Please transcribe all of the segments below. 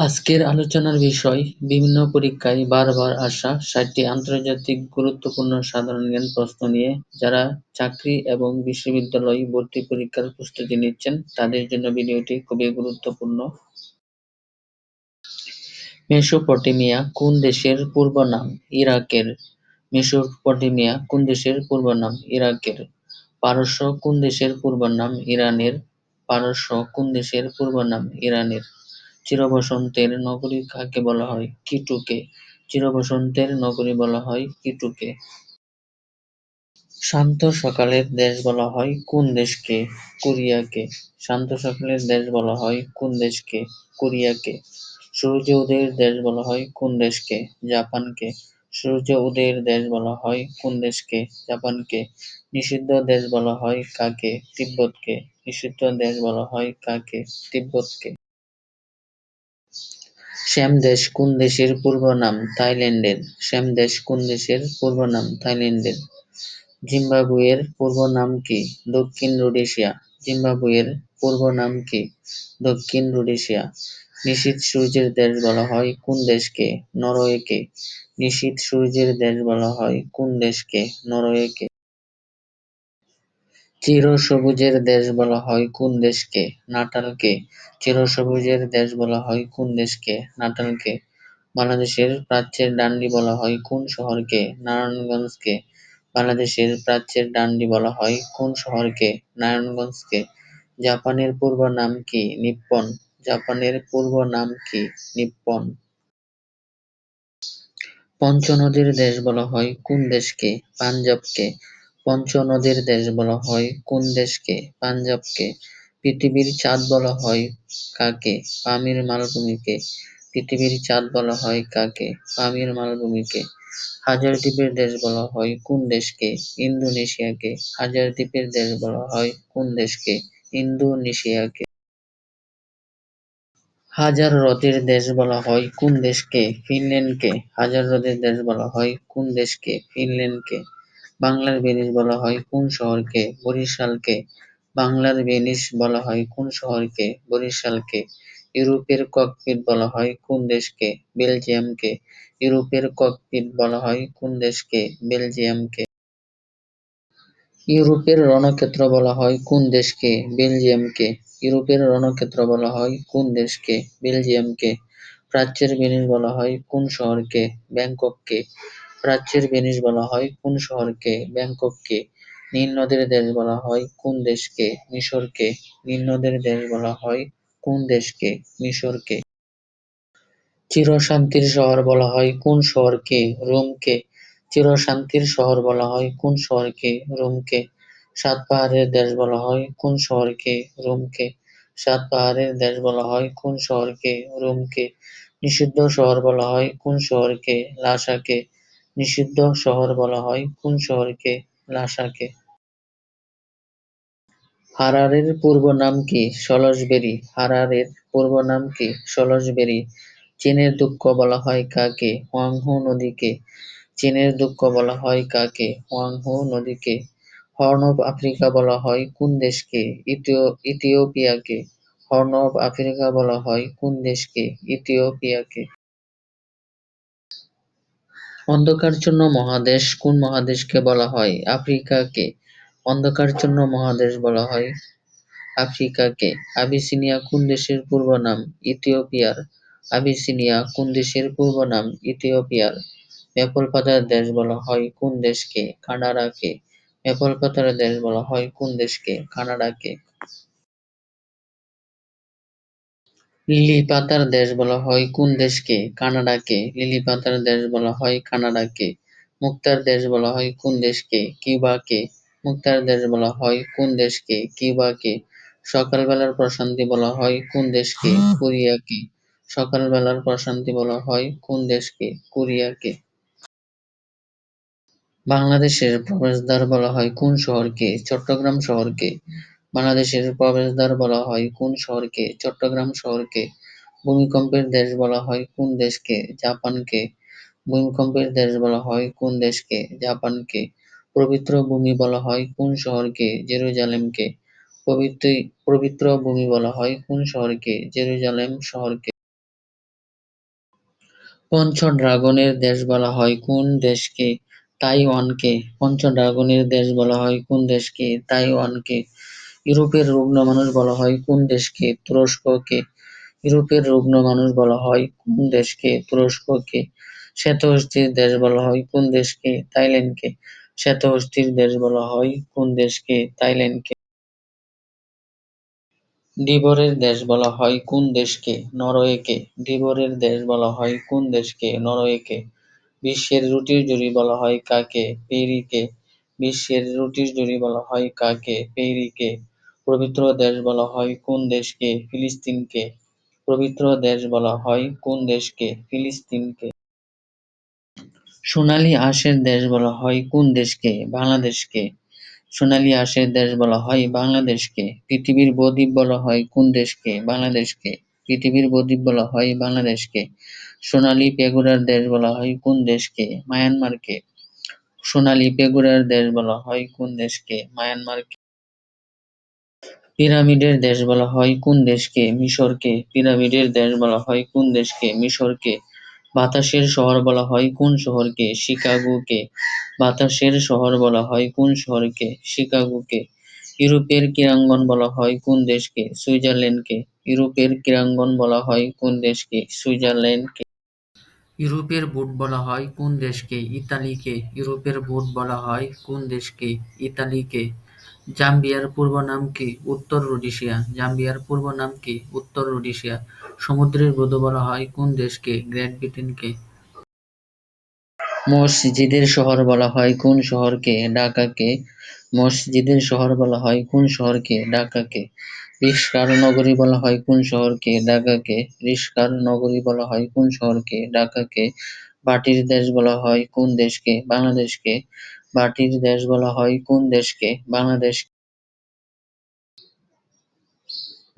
আজকের আলোচনার বিষয়, বিভিন্ন পরীক্ষায় বারবার আসা ষাটটি আন্তর্জাতিক গুরুত্বপূর্ণ সাধারণ জ্ঞান প্রশ্ন নিয়ে যারা চাকরি এবং বিশ্ববিদ্যালয় ভর্তি পরীক্ষার প্রস্তুতি নিচ্ছেন, তাদের জন্য ভিডিওটি খুবই গুরুত্বপূর্ণ। মেসোপটেমিয়া কোন দেশের পূর্ব নাম? ইরাকের। মেসোপটেমিয়া কোন দেশের পূর্ব নাম? ইরাকের। পারস্য কোন দেশের পূর্ব নাম? ইরানের। পারস্য কোন দেশের পূর্ব নাম? ইরানের। চিরবসন্তের নগরী কাকে বলা হয়? কিটুকে। চিরবসন্তের নগরী বলা হয় কিটুকে। শান্ত সকালের দেশ বলা হয় কোন দেশকে? কোরিয়াকে। শান্ত সকালের দেশ বলা হয় কোন দেশকে? কোরিয়াকে। সূর্য উদয়ের দেশ বলা হয় কোন দেশকে? জাপানকে। সূর্য উদয়ের দেশ বলা হয় কোন দেশকে? জাপানকে। নিষিদ্ধ দেশ বলা হয় কাকে? তিব্বতকে। নিষিদ্ধ দেশ বলা হয় কাকে? তিব্বতকে। শ্যাম দেশ কোন দেশের পূর্ব নাম? থাইল্যান্ডের। শ্যাম দেশ কোন দেশের পূর্ব নাম? থাইল্যান্ডের। জিম্বাবুয়ের পূর্ব নাম কি? দক্ষিণ রোডেশিয়া। জিম্বাবুয়ের পূর্ব নাম কি? দক্ষিণ রোডেশিয়া। নিশীথ সূর্যের দেশ বলা হয় কোন দেশকে? নরওয়েকে। নিশীথ সূর্যের দেশ বলা হয় কোন দেশকে? নরওয়েকে। চিরসবুজের দেশ বলা হয় কোন দেশকে? নাটালকে। চিরসবুজের দেশ বলা হয় কোন দেশকে? নাটালকে। বাংলাদেশের প্রাচ্যের ডান্ডি বলা হয় কোন শহরকে? নারায়ণগঞ্জকে। বাংলাদেশের প্রাচ্যের ডান্ডি বলা হয় কোন শহরকে? নারায়ণগঞ্জকে। জাপানের পূর্ব নাম কি? নিপ্পন। জাপানের পূর্ব নাম কি? নিপ্পন। পঞ্চনদীর দেশ বলা হয় কোন দেশকে? পাঞ্জাবকে। পঞ্চনদীর দেশ বলা হয় কোন দেশকে? পাঞ্জাবকে। পৃথিবীর চাঁদ বলা হয় কাকে? পামির মালভূমিকে। পৃথিবীর চাঁদ বলা হয় কাকে? পামির মালভূমিকে। হাজার দ্বীপের দেশ বলা হয় কোন দেশকে? ইন্দোনেশিয়াকে। হাজার দ্বীপের দেশ বলা হয় কোন দেশকে? ইন্দোনেশিয়াকে। হাজার হ্রদের দেশ বলা হয় কোন দেশকে? ফিনল্যান্ডকে। হাজার হ্রদের দেশ বলা হয় কোন দেশকে? ফিনল্যান্ডকে। বাংলার ভেনিস বলা হয় কোন শহরকে? বরিশালকে। বাংলার ভেনিস বলা হয় কোন শহরকে? বরিশালকে। ইউরোপের ককপিট বলা হয় কোন দেশকে? বেলজিয়ামকে। ইউরোপের ককপিট বলা হয় কোন দেশকে? বেলজিয়ামকে। ইউরোপের রণক্ষেত্র বলা হয় কোন দেশকে? বেলজিয়ামকে। ইউরোপের রণক্ষেত্র বলা হয় কোন দেশকে? বেলজিয়ামকে। প্রাচ্যের ভেনিস বলা হয় কোন শহরকে? ব্যাংকককে। প্রাচ্যের ভেনিস বলা হয়, কোন শহরকে? ব্যাংকককে। নীল নদের দেশ বলা হয়, কোন দেশকে? মিশরকে। নীল নদের দেশ বলা হয়, কোন দেশকে? মিশরকে। চিরশান্তির শহর বলা হয়, কোন শহরকে? রোমকে। চিরশান্তির শহর বলা হয়, কোন শহরকে? রোমকে। সাত পাহাড়ের দেশ বলা হয়, কোন শহরকে? রোমকে। সাত পাহাড়ের দেশ বলা হয়, কোন শহরকে? রোমকে। নিষিদ্ধ শহর বলা হয়, কোন শহরকে? লাসাকে। নিষিদ্ধ শহর বলা হয় কোন শহরকে? লাসাকে। হারারের পূর্ব নাম কি? সলসবেরি। হারারের পূর্ব নাম কি? সলসবেরি। চীনের দুঃখ বলা হয় কাকে? হুয়াংহো নদীকে। চীনের দুঃখ বলা হয় কাকে? হুয়াংহো নদীকে। হর্ন অব আফ্রিকা বলা হয় কোন দেশকে? ইথিওপিয়াকে। হর্ন অব আফ্রিকা বলা হয় কোন দেশকে? ইথিওপিয়াকে। অন্ধকারাচ্ছন্ন মহাদেশ কোন মহাদেশকে বলা হয়? আফ্রিকাকে। অন্ধকারাচ্ছন্ন মহাদেশ বলা হয় আফ্রিকাকে। আবিসিনিয়া কোন দেশের পূর্ব নাম? ইথিওপিয়ার। আবিসিনিয়া কোন দেশের পূর্ব নাম? ইথিওপিয়ার। মেপল পাতার দেশ বলা হয় কোন দেশকে? কানাডাকে। মেপল পাতার দেশ বলা হয় কোন দেশকে? কানাডাকে। লিলি পাতার দেশ বলা হয় কোন দেশকে? কানাডাকে। লিলি পাতার দেশ বলা হয় কানাডাকে। মুক্তার দেশ বলা হয় কোন দেশকে? কিউবাকে। মুক্তার দেশ বলা হয় কোন দেশকে? কিউবাকে। সকালবেলার প্রশান্তি বলা হয় কোন দেশকে? কোরিয়াকে। সকালবেলার প্রশান্তি বলা হয় কোন দেশকে? কোরিয়াকে। বাংলাদেশের প্রবেশদ্বার বলা হয় কোন শহরকে? চট্টগ্রাম শহরকে। বাংলাদেশের প্রবেশদ্বার বলা হয় কোন শহরকে? চট্টগ্রাম শহরকে। ভূমিকম্পের দেশ বলা হয় কোন দেশকে? জাপানকে। ভূমিকম্পের দেশ বলা হয় কোন দেশকে? জাপানকে। পবিত্র ভূমি বলা হয় কোন শহরকে? জেরুজালেমকে। পবিত্র ভূমি বলা হয় কোন শহরকে? জেরুজালেম শহরকে। পঞ্চ ড্রাগনের দেশ বলা হয় কোন দেশকে, তাইওয়ানকে পঞ্চ ড্রাগনের দেশ বলা হয় কোন দেশকে, তাইওয়ানকে ইউরোপের রুগ্ন মানুষ বলা হয়, কোন দেশকে তুরস্ককে, ইউরোপের রুগ্ন মানুষ বলা হয়, কোন দেশকে তুরস্ককে, শ্বেতহস্তির দেশ বলা হয়, কোন দেশকে থাইল্যান্ডকে, শ্বেতহস্তির দেশ বলা হয়, কোন দেশকে থাইল্যান্ডকে। ডিভোরের দেশ বলা হয়, কোন দেশকে নরওয়েকে, ডিবরের দেশ বলা হয়, কোন দেশকে নরওয়েকে। বিশ্বের রুটির জুড়ি বলা হয়, কাকে, পেরিকে। বিশ্বের রুটির জুড়ি বলা হয়, কাকে, পেরিকে। পবিত্র দেশ বলা হয় কোন দেশকে? ফিলিস্তিনকে। পবিত্র দেশ বলা হয় কোন দেশকে? ফিলিস্তিনকে। সোনালী আঁশের দেশ বলা হয় কোন দেশকে? বাংলাদেশকে। সোনালী আঁশের দেশ বলা হয় বাংলাদেশকে। পৃথিবীর বদ্বীপ বলা হয় কোন দেশকে? বাংলাদেশকে। পৃথিবীর বদ্বীপ বলা হয় বাংলাদেশকে। সোনালী পেগুড়ার দেশ বলা হয় কোন দেশকে? মায়ানমারকে। সোনালী পেগুড়ার দেশ বলা হয় কোন দেশকে? মায়ানমারকে। পিরামিডের দেশ বলা হয় কোন দেশকে? মিশরকে। পিরামিডের দেশ বলা হয় কোন দেশকে? মিশরকে। বাতাসের শহর বলা হয় কোন শহরকে? শিকাগোকে। বাতাসের শহর বলা হয় কোন শহরকে? শিকাগোকে। ইউরোপের ক্রীড়াঙ্গন বলা হয় কোন দেশকে? সুইজারল্যান্ডকে। ইউরোপের ক্রীড়াঙ্গন বলা হয় কোন দেশকে? সুইজারল্যান্ডকে। ইউরোপের বুট বলা হয় কোন দেশকে? ইতালিকে। ইউরোপের বুট বলা হয় কোন দেশকে? ইতালিকে। জাম্বিয়ার পূর্ব নাম কি? উত্তর রোডেশিয়া। জাম্বিয়ার পূর্ব নাম কি? উত্তর রোডেশিয়া। সমুদ্রের বধূ বলা হয় কোন দেশকে? গ্রেট ব্রিটেনকে। মসজিদের শহর বলা হয় কোন শহরকে? ঢাকাকে। মসজিদের শহর বলা হয় কোন শহরকে? ঢাকাকে। রিস্কার নগরী বলা হয় কোন শহরকে? ঢাকাকে। রিস্কার নগরী বলা হয় কোন শহরকে? ঢাকাকে। বাটির দেশ বলা হয় কোন দেশকে? বাংলাদেশকে। বাটির দেশ বলা হয়, কোন দেশকে? বাংলাদেশ।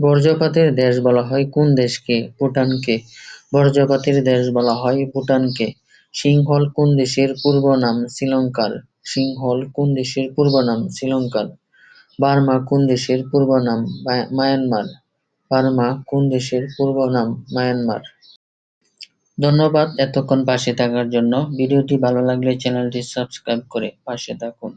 বর্জ্যপাতের দেশ বলা হয়, কোন দেশকে? ভুটানকে। বর্জ্যপাতের দেশ বলা হয়, ভুটানকে। সিংহল কোন দেশের পূর্ব নাম? শ্রীলঙ্কার। সিংহল কোন দেশের পূর্ব নাম? শ্রীলঙ্কার। বার্মা কোন দেশের পূর্ব নাম? মায়া- মায়ানমার। বার্মা কোন দেশের পূর্ব নাম? মায়ানমার। ধন্যবাদ এতক্ষণ পাশে থাকার জন্য। ভিডিওটি ভালো লাগলে চ্যানেলটি সাবস্ক্রাইব করে পাশে থাকুন।